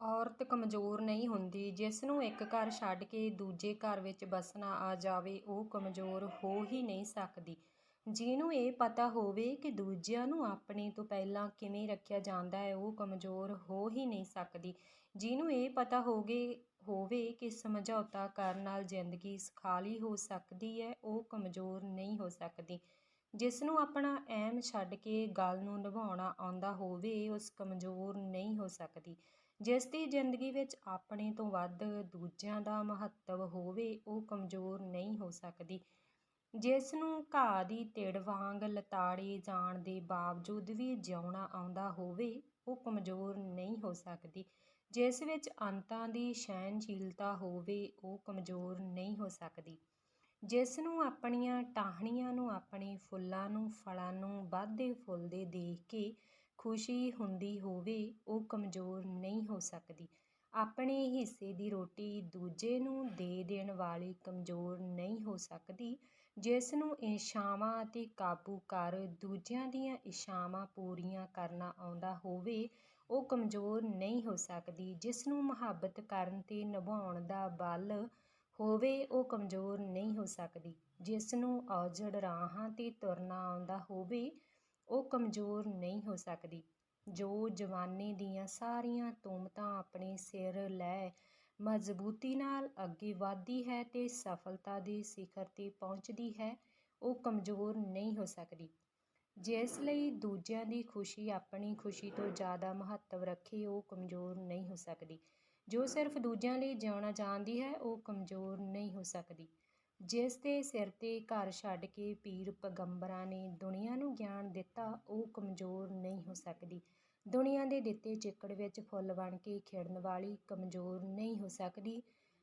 ਔਰਤ ਕਮਜ਼ੋਰ ਨਹੀਂ ਹੁੰਦੀ। ਜਿਸ ਨੂੰ ਇੱਕ ਘਰ ਛੱਡ ਕੇ ਦੂਜੇ ਘਰ ਵਿੱਚ ਵੱਸਣਾ ਆ ਜਾਵੇ, ਉਹ ਕਮਜ਼ੋਰ ਹੋ ਹੀ ਨਹੀਂ ਸਕਦੀ। ਜਿਹਨੂੰ ਇਹ ਪਤਾ ਹੋਵੇ ਕਿ ਦੂਜਿਆਂ ਨੂੰ ਆਪਣੇ ਤੋਂ ਪਹਿਲਾਂ ਕਿਵੇਂ ਰੱਖਿਆ ਜਾਂਦਾ ਹੈ, ਉਹ ਕਮਜ਼ੋਰ ਹੋ ਹੀ ਨਹੀਂ ਸਕਦੀ। ਜਿਹਨੂੰ ਇਹ ਪਤਾ ਹੋਗੇ, ਹੋਵੇ ਕਿ ਸਮਝੌਤਾ ਕਰਨ ਨਾਲ ਜ਼ਿੰਦਗੀ ਸੁਖਾਲੀ ਹੋ ਸਕਦੀ ਹੈ, ਉਹ ਕਮਜ਼ੋਰ ਨਹੀਂ ਹੋ ਸਕਦੀ। ਜਿਸ ਨੂੰ ਆਪਣਾ ਐਮ ਛੱਡ ਕੇ ਗੱਲ ਨੂੰ ਨਿਭਾਉਣਾ ਆਉਂਦਾ ਹੋਵੇ, ਉਸ ਕਮਜ਼ੋਰ ਨਹੀਂ ਹੋ ਸਕਦੀ। ਜਿਸ ਦੀ ਜ਼ਿੰਦਗੀ ਵਿੱਚ ਆਪਣੇ ਤੋਂ ਵੱਧ ਦੂਜਿਆਂ ਦਾ ਮਹੱਤਵ ਹੋਵੇ, ਉਹ ਕਮਜ਼ੋਰ ਨਹੀਂ ਹੋ ਸਕਦੀ। ਜਿਸ ਨੂੰ ਘਾਹ ਦੀ ਤਿੜ ਵਾਂਗ ਲਤਾੜੇ ਜਾਣ ਦੇ ਬਾਵਜੂਦ ਵੀ ਜਿਉਣਾ ਆਉਂਦਾ ਹੋਵੇ, ਉਹ ਕਮਜ਼ੋਰ ਨਹੀਂ ਹੋ ਸਕਦੀ। ਜਿਸ ਵਿੱਚ ਅੰਤਾਂ ਦੀ ਸਹਿਣਸ਼ੀਲਤਾ ਹੋਵੇ, ਉਹ ਕਮਜ਼ੋਰ ਨਹੀਂ ਹੋ ਸਕਦੀ। ਜਿਸ ਨੂੰ ਆਪਣੀਆਂ ਟਾਹਣੀਆਂ ਨੂੰ, ਆਪਣੇ ਫੁੱਲਾਂ ਨੂੰ, ਫਲਾਂ ਨੂੰ ਵੱਧਦੇ ਫੁੱਲਦੇ ਦੇਖ ਕੇ ਖੁਸ਼ੀ ਹੁੰਦੀ ਹੋਵੇ, ਉਹ ਕਮਜ਼ੋਰ ਨਹੀਂ ਹੋ ਸਕਦੀ। ਆਪਣੇ ਹਿੱਸੇ ਦੀ ਰੋਟੀ ਦੂਜੇ ਨੂੰ ਦੇ ਦੇਣ ਵਾਲੀ ਕਮਜ਼ੋਰ ਨਹੀਂ ਹੋ ਸਕਦੀ, ਜਿਸ ਨੂੰ ਇੱਛਾਵਾਂ ਅਤੇ ਕਾਬੂ ਕਰ ਦੂਜਿਆਂ ਦੀਆਂ ਇੱਛਾਵਾਂ ਪੂਰੀਆਂ ਕਰਨਾ ਆਉਂਦਾ ਹੋਵੇ, ਉਹ ਕਮਜ਼ੋਰ ਨਹੀਂ ਹੋ ਸਕਦੀ। ਜਿਸ ਨੂੰ ਮੁਹੱਬਤ ਕਰਨ ਤੇ ਨਿਭਾਉਣ ਦਾ ਬਲ ਹੋਵੇ, ਉਹ ਕਮਜ਼ੋਰ ਨਹੀਂ ਹੋ ਸਕਦੀ। ਜਿਸ ਨੂੰ ਔਜੜ ਰਾਹਾਂ ਤੇ ਤੁਰਨਾ ਆਉਂਦਾ ਹੋਵੇ ਉਹ ਕਮਜ਼ੋਰ ਨਹੀਂ ਹੋ ਸਕਦੀ। ਜੋ ਜਵਾਨੀ ਦੀਆਂ ਸਾਰੀਆਂ ਤੁਮਤਾਂ ਆਪਣੇ ਸਿਰ ਲੈ ਮਜ਼ਬੂਤੀ ਨਾਲ ਅੱਗੇ ਵਧਦੀ ਹੈ ਤੇ ਸਫਲਤਾ ਦੇ ਸਿਖਰ ਤੇ ਪਹੁੰਚਦੀ ਹੈ, ਉਹ ਕਮਜ਼ੋਰ ਨਹੀਂ ਹੋ ਸਕਦੀ। ਜਿਸ ਲਈ ਦੂਜਿਆਂ ਦੀ ਖੁਸ਼ੀ ਆਪਣੀ ਖੁਸ਼ੀ ਤੋਂ ਜ਼ਿਆਦਾ ਮਹੱਤਵ ਰੱਖੇ, ਉਹ ਕਮਜ਼ੋਰ ਨਹੀਂ ਹੋ ਸਕਦੀ। ਜੋ ਸਿਰਫ ਦੂਜਿਆਂ ਲਈ ਜਿਉਣਾ ਜਾਣਦੀ ਹੈ, ਉਹ ਕਮਜ਼ੋਰ ਨਹੀਂ ਹੋ ਸਕਦੀ। ਜਿਸ ਦੇ ਸਿਰ ਤੇ ਘਰ ਛੱਡ ਕੇ ਪੀਰ ਪੈਗੰਬਰਾਂ ਨੇ ਦੁਨੀਆ ਨੂੰ ਗਿਆਨ ਦਿੱਤਾ, ਉਹ ਕਮਜ਼ੋਰ ਨਹੀਂ ਹੋ ਸਕਦੀ। ਦੁਨੀਆ ਦੇ ਦਿੱਤੇ ਚਿੱਕੜ ਵਿੱਚ ਫੁੱਲ ਬਣ ਕੇ ਖਿੜਨ ਵਾਲੀ ਕਮਜ਼ੋਰ ਨਹੀਂ ਹੋ ਸਕਦੀ,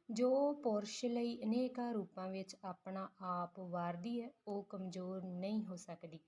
ਜੋ ਪੁਰਸ਼ ਲਈ ਅਨੇਕਾਂ ਰੂਪਾਂ ਵਿੱਚ ਆਪਣਾ ਆਪ ਵਾਰਦੀ ਹੈ, ਉਹ ਕਮਜ਼ੋਰ ਨਹੀਂ ਹੋ ਸਕਦੀ।